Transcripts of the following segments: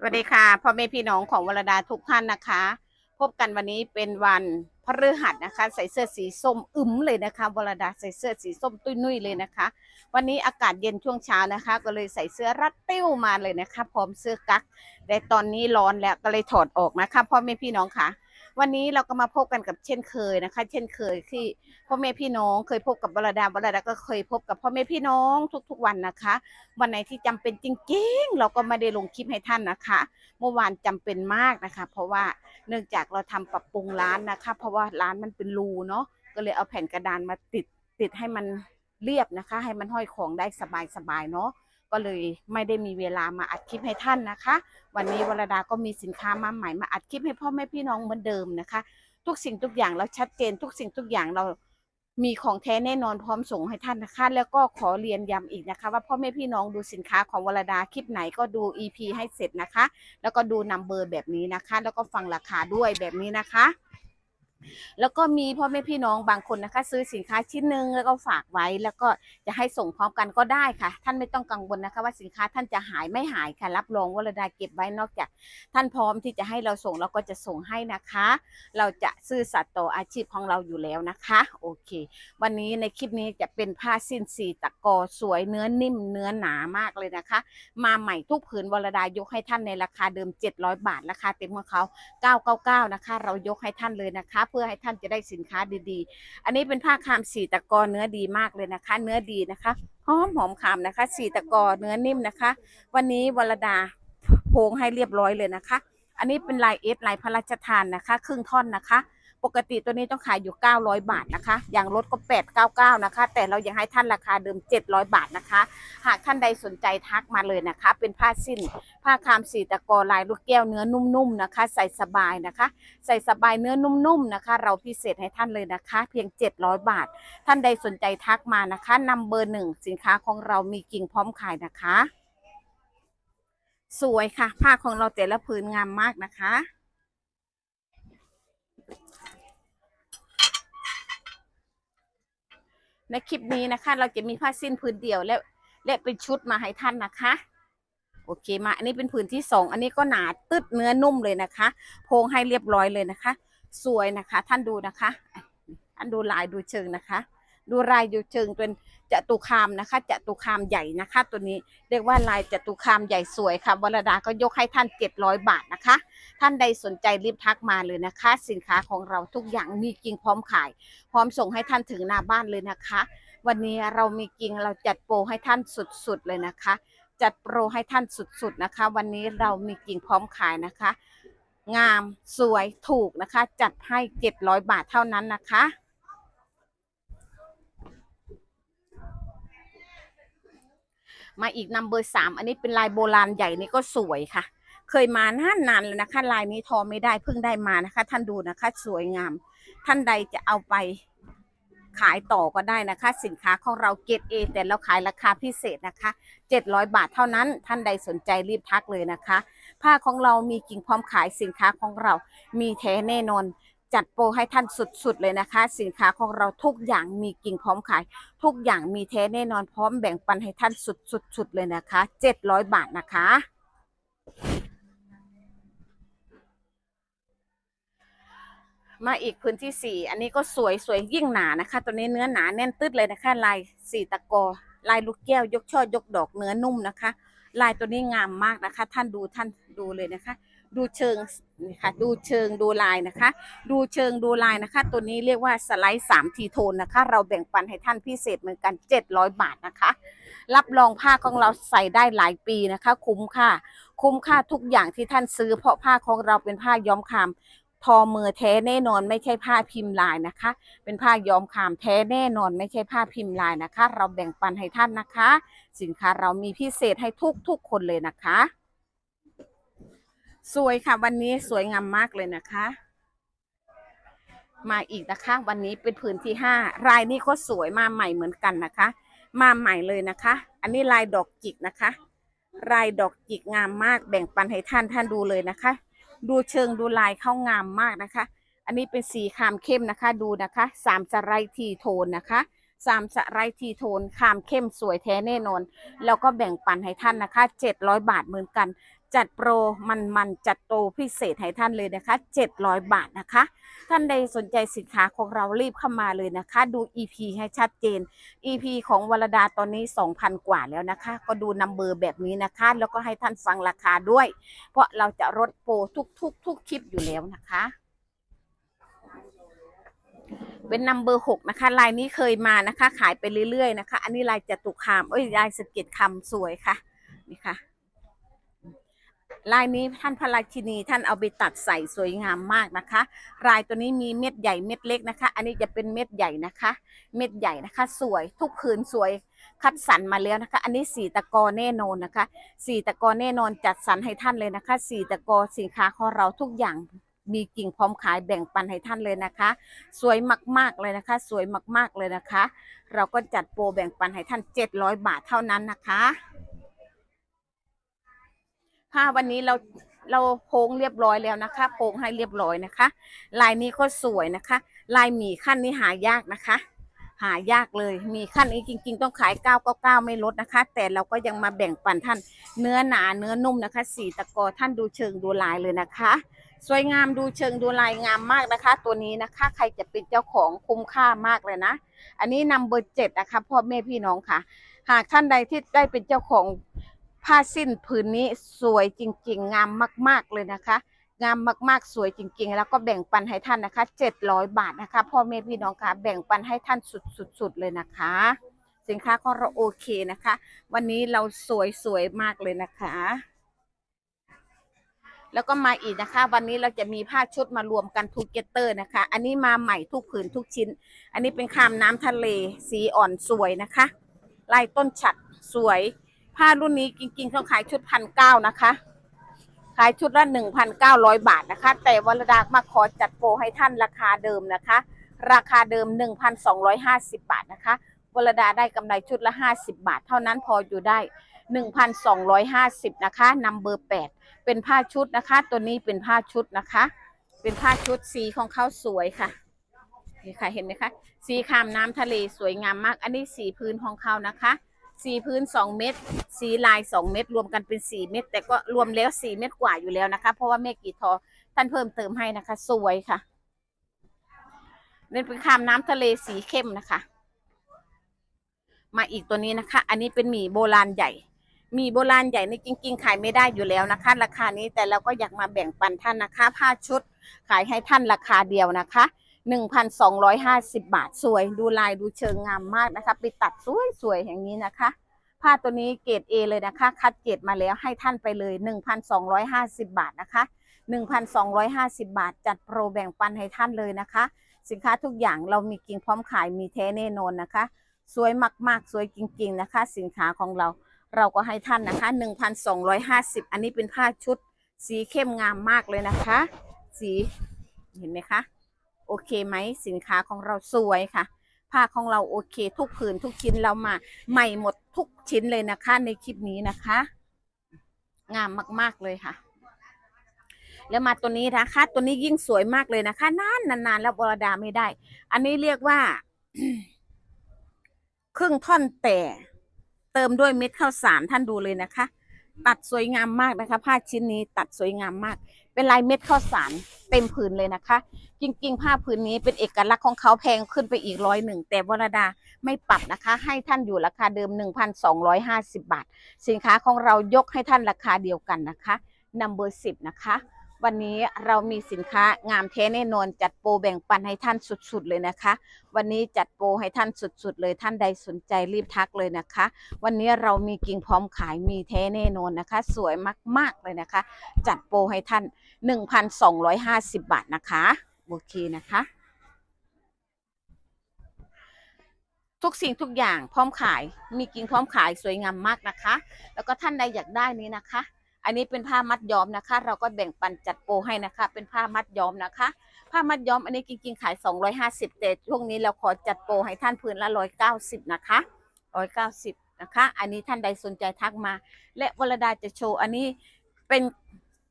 สวัสดีค่ะพ่อแม่พี่น้องของวรดาทุกท่านนะคะ พบกันวันนี้เป็นวันพฤหัสนะคะ ใส่เสื้อสีส้มอึมเลยนะคะวรดาใส่เสื้อสีส้มตุ้ยนุ่ยเลยนะคะ วันนี้อากาศเย็นช่วงเช้านะคะ ก็เลยใส่เสื้อรัดติ้วมาเลยนะคะ พร้อมเสื้อกั๊กแต่ตอนนี้ร้อนแล้วก็เลยถอดออกนะคะพ่อแม่พี่น้องค่ะ วันนี้เราก็มาพบกันกับเช่นเคยนะคะ เช่นเคยที่พ่อแม่พี่น้องเคยพบกับวรดาวรดาก็เคยพบกับพ่อแม่พี่น้องทุก ๆ วันนะคะ วันไหนที่จำเป็นจริง ๆ เราก็ไม่ได้ลงคลิปให้ท่านนะคะ เมื่อวานจำเป็นมากนะคะ เพราะว่าเนื่องจากเราทำปรับปรุงร้านนะคะ เพราะว่าร้านมันเป็นรูเนาะก็เลยเอาแผ่นกระดานมาติดติดให้มันเรียบนะคะ ให้มันห้อยของได้สบายๆเนาะ ก็เลยไม่ได้มีเวลามาอัดคลิปให้ท่านนะคะ วันนี้วรดาก็มีสินค้ามาใหม่มาอัดคลิปให้พ่อแม่พี่น้องเหมือนเดิมนะคะ ทุกสิ่งทุกอย่างเราชัดเจน ทุกสิ่งทุกอย่างเรามีของแท้แน่นอนพร้อมส่งให้ท่านนะคะ แล้วก็ขอเรียนย้ำอีกนะคะ ว่าพ่อแม่พี่น้องดูสินค้าของวรดาคลิปไหนก็ดู EP ให้เสร็จนะคะ แล้วก็ดูนัมเบอร์แบบนี้นะคะ แล้วก็ฟังราคาด้วยแบบนี้นะคะ แล้วก็มีพ่อแม่พี่น้องบางคนนะคะ ซื้อสินค้าชิ้นหนึ่งแล้วก็ฝากไว้ แล้วก็จะให้ส่งพร้อมกันก็ได้ค่ะ ท่านไม่ต้องกังวลนะคะ ว่าสินค้าท่านจะหายไม่หายค่ะ รับรองว่าเรดาเก็บไว้นอกจาก ท่านพร้อมที่จะให้เราส่งเราก็จะส่งให้นะคะ เราจะซื่อสัตย์ต่ออาชีพของเราอยู่แล้วนะคะ โอเค วันนี้ในคลิปนี้จะเป็นผ้าสิ้นสีตะกอสวยเนื้อนิ่มเนื้อหนามากเลยนะคะ มาใหม่ทุกผืนวรดายกให้ท่านในราคาเดิม 700 บาทราคาเต็มของเขา 999 นะคะ เรายกให้ท่านเลยนะคะเพื่อให้ท่านจะได้สินค้าดีๆ อันนี้เป็นผ้าคามสีตะกอเนื้อดีมากเลยนะคะ เนื้อดีนะคะหอมหอมคามนะคะสีตะกอเนื้อนิ่มนะคะ วันนี้วรดาโพงให้เรียบร้อยเลยนะคะ อันนี้เป็นลายเอสลายพระราชทานนะคะ ครึ่งท่อนนะคะ ปกติตัวนี้ต้องขายอยู่ 900 บาทนะคะ อย่างลดก็ 899 นะคะ แต่เรายังให้ท่านราคาเดิม 700 บาทนะคะ หากท่านใดสนใจทักมาเลยนะคะ เป็นผ้าสิ้น ผ้าคามสีตะกอลายลูกแก้วเนื้อนุ่มๆนะคะ ใส่สบายนะคะ ใส่สบายเนื้อนุ่มๆนะคะ เราพิเศษให้ท่านเลยนะคะ เพียง 700 บาท ท่านใดสนใจทักมานะคะนำเบอร์หนึ่งสินค้าของเรามีกิ่งพร้อมขายนะคะ สวยค่ะ ผ้าของเราแต่ละผืนงามมากนะคะ ในคลิปนี้นะคะ เราจะมีผ้าสิ้นพื้นเดียวและและเป็นชุดมาให้ท่านนะคะ โอเคมา อันนี้เป็นผืนที่สองอันนี้ก็หนาตึดเนื้อนุ่มเลยนะคะ โพงให้เรียบร้อยเลยนะคะ สวยนะคะ ท่านดูนะคะ ท่านดูลายดูเชิงนะคะ ดูลายดูเชิงเป็นจตุคามนะคะจตุคามใหญ่นะคะ ตัวนี้เรียกว่าลายจตุคามใหญ่สวยค่ะวรดาก็ยกให้ท่านเจ็ดร้อยบาทนะคะ ท่านใดสนใจรีบทักมาเลยนะคะ สินค้าของเราทุกอย่างมีกิ่งพร้อมขาย พร้อมส่งให้ท่านถึงหน้าบ้านเลยนะคะ วันนี้เรามีกิ่งเราจัดโปรให้ท่านสุดๆเลยนะคะ จัดโปรให้ท่านสุดๆนะคะ วันนี้เรามีกิ่งพร้อมขายนะคะ งามสวยถูกนะคะ จัดให้เจ็ดร้อยบาทเท่านั้นนะคะ มาอีกนัมเบอร์สามอันนี้เป็นลายโบราณใหญ่นี่ก็สวยค่ะ เคยมานานนานแล้วนะคะลายนี้ทอไม่ได้เพิ่งได้มานะคะ ท่านดูนะคะ สวยงาม ท่านใดจะเอาไปขายต่อก็ได้นะคะ สินค้าของเราเกรดเอแต่เราขายราคาพิเศษนะคะ 700 บาทเท่านั้น ท่านใดสนใจรีบทักเลยนะคะ ผ้าของเรามีกิ่งพร้อมขายสินค้าของเรา มีแท้แน่นอน จัดโปรให้ท่านสุดๆเลยนะคะ สินค้าของเราทุกอย่างมีกิ่งพร้อมขาย ทุกอย่างมีแท้แน่นอนพร้อมแบ่งปันให้ท่านสุดๆเลยนะคะ700บาทนะคะมาอีกพื้นที่สี่อันนี้ก็สวยสวยยิ่งหนานะคะ ตัวนี้เนื้อหนาแน่นตึ๊ดเลยนะคะ ลายสีตะกอ ลายลูกแก้วยกช่อยกดอกเนื้อนุ่มนะคะ ลายตัวนี้งามมากนะคะ ท่านดูท่านดูเลยนะคะ ดูเชิงนี่ค่ะดูเชิงดูลายนะคะ ดูเชิงดูลายนะคะ ตัวนี้เรียกว่าสไลด์สามทีโทนนะคะ เราแบ่งปันให้ท่านพิเศษเหมือนกัน 700 บาทนะคะ รับรองผ้าของเราใส่ได้หลายปีนะคะ คุ้มค่า คุ้มค่าทุกอย่างที่ท่านซื้อ เพราะผ้าของเราเป็นผ้าย้อมคามทอมือแท้แน่นอนไม่ใช่ผ้าพิมพ์ลายนะคะ เป็นผ้าย้อมคามแท้แน่นอนไม่ใช่ผ้าพิมพ์ลายนะคะ เราแบ่งปันให้ท่านนะคะ สินค้าเรามีพิเศษให้ทุกทุกๆคนเลยนะคะ สวยค่ะ วันนี้สวยงามมากเลยนะคะ มาอีกนะคะ วันนี้เป็นผืนที่ห้ารายนี้ก็สวยมาใหม่เหมือนกันนะคะ มาใหม่เลยนะคะ อันนี้ลายดอกจิกนะคะ ลายดอกจิกงามมากแบ่งปันให้ท่านท่านดูเลยนะคะ ดูเชิงดูลายเข้างามมากนะคะ อันนี้เป็นสีคามเข้มนะคะ ดูนะคะสามสไลทีโทนนะคะสามสไลทีโทนคามเข้มสวยแท้แน่นอน แล้วก็แบ่งปันให้ท่านนะคะ 700 บาทเหมือนกัน จัดโปรมันมันจัดโปรพิเศษให้ท่านเลยนะคะ 700 บาทนะคะ ท่านใดสนใจสินค้าของเรารีบเข้ามาเลยนะคะ ดู EP ให้ชัดเจน EP ของวรดาตอนนี้ 2,000 กว่าแล้วนะคะ ก็ดูนัมเบอร์แบบนี้นะคะ แล้วก็ให้ท่านฟังราคาด้วย เพราะเราจะลดโปรทุกทุกทุกคลิปอยู่แล้วนะคะเป็นนัมเบอร์หกนะคะลายนี้เคยมานะคะ ขายไปเรื่อยๆนะคะ อันนี้ลายจตุคามเอ้ยลายสเก็ดคำสวยค่ะนี่ค่ะ ลายนี้ท่านพระราชินีท่านเอาไปตัดใส่สวยงามมากนะคะลายตัวนี้มีเม็ดใหญ่เม็ดเล็กนะคะ อันนี้จะเป็นเม็ดใหญ่นะคะ เม็ดใหญ่นะคะ สวยทุกผืนสวยคัดสรรมาแล้วนะคะ อันนี้สีตะกอแน่นอนนะคะสีตะกอแน่นอนจัดสรรให้ท่านเลยนะคะสีตะกอสินค้าของเราทุกอย่างมีกิ่งพร้อมขายแบ่งปันให้ท่านเลยนะคะ สวยมากๆเลยนะคะ สวยมากๆเลยนะคะ เราก็จัดโปรแบ่งปันให้ท่าน 700 บาทเท่านั้นนะคะ ผ้าวันนี้เราเราโพงเรียบร้อยแล้วนะคะโพงให้เรียบร้อยนะคะ ลายนี้ก็สวยนะคะ ลายหมีขั้นนี้หายากนะคะ หายากเลยมีขั้นนี้จริง ๆ ต้องขาย 999 ไม่ลดนะคะ แต่เราก็ยังมาแบ่งปันท่านเนื้อหนาเนื้อนุ่มนะคะ สีตะกอท่านดูเชิงดูลายเลยนะคะ สวยงามดูเชิงดูลายงามมากนะคะ ตัวนี้นะคะ ใครจะเป็นเจ้าของคุ้มค่ามากเลยนะ อันนี้นำเบอร์เจ็ดนะคะพ่อแม่พี่น้องค่ะ หากท่านใดที่ได้เป็นเจ้าของ ผ้าสิ้นผืนนี้สวยจริง ๆ งามมาก ๆเลยนะคะ งามมากๆสวยจริง ๆ แล้วก็แบ่งปันให้ท่านนะคะ 700 บาทนะคะพ่อแม่พี่น้องค่ะแบ่งปันให้ท่านสุดๆเลยนะคะ สินค้าของเราโอเคนะคะ วันนี้เราสวยๆมากเลยนะคะแล้วก็มาอีกนะคะ วันนี้เราจะมีผ้าชุดมารวมกันทูเกเตอร์นะคะ อันนี้มาใหม่ทุกผืนทุกชิ้น อันนี้เป็นคามน้ำทะเล สีอ่อนสวยนะคะ ลายต้นฉัดสวย ผ้ารุ่นนี้จริงๆเขาขายชุดพันเก้านะคะ ขายชุดละหนึ่งพันเก้าร้อยบาทนะคะ แต่วรดามาขอจัดโปรให้ท่านราคาเดิมนะคะ ราคาเดิมหนึ่งพันสองร้อยห้าสิบบาทนะคะวรดาได้กำไรชุดละห้าสิบบาท เท่านั้นพออยู่ได้หนึ่งพันสองร้อยห้าสิบนะคะนัมเบอร์แปดเป็นผ้าชุดนะคะ ตัวนี้เป็นผ้าชุดนะคะ เป็นผ้าชุดสีของเขาสวยค่ะนี่ค่ะเห็นไหมคะ สีคามน้ำทะเลสวยงามมาก อันนี้สีพื้นของเขานะคะ สีพื้น2เม็ดสีลาย2เม็ดรวมกันเป็น4เม็ดแต่ก็รวมแล้ว4เม็ดกว่าอยู่แล้วนะคะ เพราะว่าแม่กีทอท่านเพิ่มเติมให้นะคะ สวยค่ะเป็นคามน้ำทะเลสีเข้มนะคะ มาอีกตัวนี้นะคะ อันนี้เป็นหมี่โบราณใหญ่หมี่โบราณใหญ่นี่จริง ๆ ขายไม่ได้อยู่แล้วนะคะ ราคานี้แต่เราก็อยากมาแบ่งปันท่านนะคะ ผ้าชุดขายให้ท่านราคาเดียวนะคะ 1,250 บาท สวย ดูลายดูเชิงงามมากนะคะ ไปตัดสวยๆอย่างนี้นะคะ ผ้าตัวนี้เกรด A เลยนะคะ คัดเกรดมาแล้วให้ท่านไปเลย 1,250 บาทนะคะ 1,250 บาท จัดโปรแบ่งปันให้ท่านเลยนะคะ สินค้าทุกอย่างเรามีกิ่งพร้อมขายมีแท้แน่นอนนะคะ สวยมากๆ สวยจริง ๆนะคะ สินค้าของเราเราก็ให้ท่านนะคะ 1,250 อันนี้เป็นผ้าชุด สีเข้มงามมากเลยนะคะ สีเห็นไหมคะ โอเคไหมสินค้าของเราสวยค่ะ ผ้าของเราโอเค ทุกผืนทุกชิ้นเรามาใหม่หมดทุกชิ้นเลยนะคะ ในคลิปนี้นะคะ งามมาก ๆเลยค่ะ แล้วมาตัวนี้นะคะ ตัวนี้ยิ่งสวยมากเลยนะคะ นานนานๆแล้วบรดาไม่ได้ อันนี้เรียกว่า ครึ่งท่อนแต่ เติมด้วยเม็ดข้าวสารท่านดูเลยนะคะ ตัดสวยงามมากนะคะ ผ้าชิ้นนี้ตัดสวยงามมาก เป็นลายเม็ดข้าวสารเต็มผืนเลยนะคะ จริงๆ ผ้าผืนนี้เป็นเอกลักษณ์ของเขาแพงขึ้นไปอีกร้อยหนึ่งแต่วรดาไม่ปรับนะคะ ให้ท่านอยู่ราคาเดิม 1,250 บาท สินค้าของเรายกให้ท่านราคาเดียวกันนะคะนัมเบอร์สิบนะคะ วันนี้เรามีสินค้างามแท้แน่นอนจัดโปรแบ่งปันให้ท่านสุดๆเลยนะคะ วันนี้จัดโปรให้ท่านสุดๆเลยท่านใดสนใจรีบทักเลยนะคะ วันนี้เรามีกิ่งพร้อมขายมีแท้แน่นอนนะคะ สวยมากๆเลยนะคะ จัดโปรให้ท่าน 1,250 บาทนะคะโอเคนะคะ ทุกสิ่งทุกอย่างพร้อมขายมีกิ่งพร้อมขายสวยงามมากนะคะ แล้วก็ท่านใดอยากได้นี้นะคะ อันนี้เป็นผ้ามัดย้อมนะคะ เราก็แบ่งปันจัดโปรให้นะคะ เป็นผ้ามัดย้อมนะคะ ผ้ามัดย้อมอันนี้จริงๆขาย 250แต่ช่วงนี้เราขอจัดโปรให้ท่านพื้นละ 190 นะคะ 190 นะคะ อันนี้ท่านใดสนใจทักมา และวรดาจะโชว์อันนี้เป็น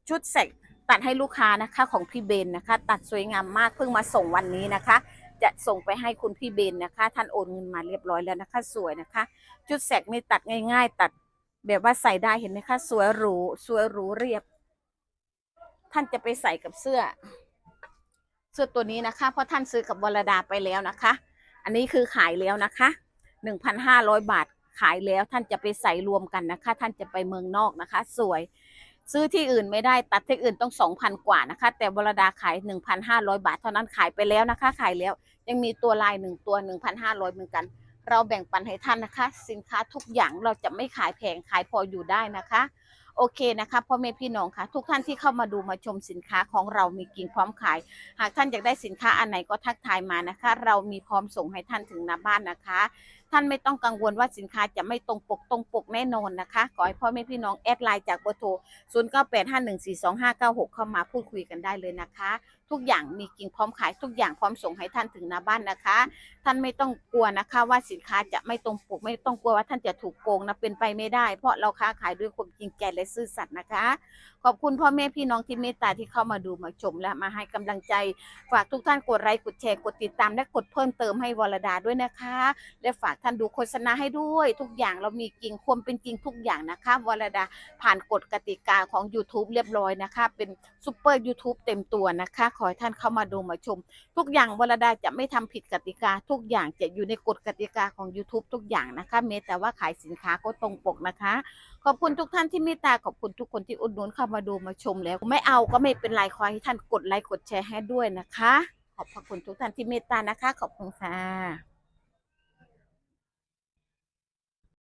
ชุดเสกตัดให้ลูกค้านะคะของพี่เบนนะคะ ตัดสวยงามมากเพิ่งมาส่งวันนี้นะคะ จะส่งไปให้คุณพี่เบนนะคะ ท่านโอนเงินมาเรียบร้อยแล้วนะคะ สวยนะคะ ชุดแสกนี่ตัดง่าย ๆ ตัด แบบว่าใส่ได้เห็นไหมคะ สวยหรูสวยหรูเรียบ ท่านจะไปใส่กับเสื้อ เสื้อตัวนี้นะคะ เพราะท่านซื้อกับวรดาไปแล้วนะคะ อันนี้คือขายแล้วนะคะหนึ่งพันห้าร้อยบาทขายแล้วท่านจะไปใส่รวมกันนะคะ ท่านจะไปเมืองนอกนะคะ สวย ซื้อที่อื่นไม่ได้ตัดที่อื่นต้องสองพันกว่านะคะ แต่วรดาขายหนึ่งพันห้าร้อยบาทเท่านั้นขายไปแล้วนะคะ ขายแล้วยังมีตัวลายหนึ่งตัวหนึ่งพันห้าร้อยเหมือนกัน เราแบ่งปันให้ท่านนะคะ สินค้าทุกอย่างเราจะไม่ขายแพงขายพออยู่ได้นะคะ โอเคนะคะพ่อแม่พี่น้องค่ะ ทุกท่านที่เข้ามาดูมาชมสินค้าของเรามีกิ่งพร้อมขาย หากท่านอยากได้สินค้าอันไหนก็ทักทายมานะคะ เรามีพร้อมส่งให้ท่านถึงหน้าบ้านนะคะ ท่านไม่ต้องกังวลว่าสินค้าจะไม่ตรงปกตรงปกแน่นอนนะคะขอให้พ่อแม่พี่น้องแอดไลน์จากเบอร์โทร0 9 8 5 1 4 2 5 9 6 เข้ามาพูดคุยกันได้เลยนะคะ ทุกอย่างมีกิ่งพร้อมขายทุกอย่างพร้อมส่งให้ท่านถึงหน้าบ้านนะคะ ท่านไม่ต้องกลัวนะคะว่าสินค้าจะไม่ตรงปกไม่ต้องกลัวว่าท่านจะถูกโกงนะเป็นไปไม่ได้ เพราะเราค้าขายด้วยความจริงใจและซื่อสัตย์นะคะ ขอบคุณพ่อแม่พี่น้องที่เมตตาที่เข้ามาดูมาชมและมาให้กำลังใจ ฝากทุกท่านกดไลค์กดแชร์กดติดตาม และกดเพิ่มเติมให้วรดาด้วยนะคะ และฝากท่านดูโฆษณาให้ด้วย ทุกอย่างเรามีจริงความเป็นจริงทุกอย่างนะคะวรดาผ่านกฎกติกาของ YouTube เรียบร้อยนะคะ เป็นซูเปอร์ YouTube เต็มตัวนะคะ ขอให้ท่านเข้ามาดูมาชม ทุกอย่างวรดาจะไม่ทำผิดกติกา ทุกอย่างจะอยู่ในกฎกติกาของ YouTube ทุกอย่างนะคะแม้แต่ว่าขายสินค้าก็ตรงปกนะคะ ขอบคุณทุกท่านที่เมตตาขอบคุณทุกคนที่อุดหนุนเข้ามาดูมาชมแล้ว ไม่เอาก็ไม่เป็นไรขอให้ท่านกดไลค์กดแชร์ให้ด้วยนะคะ ขอบพระคุณทุกท่านที่เมตตานะคะ ขอบคุณค่ะ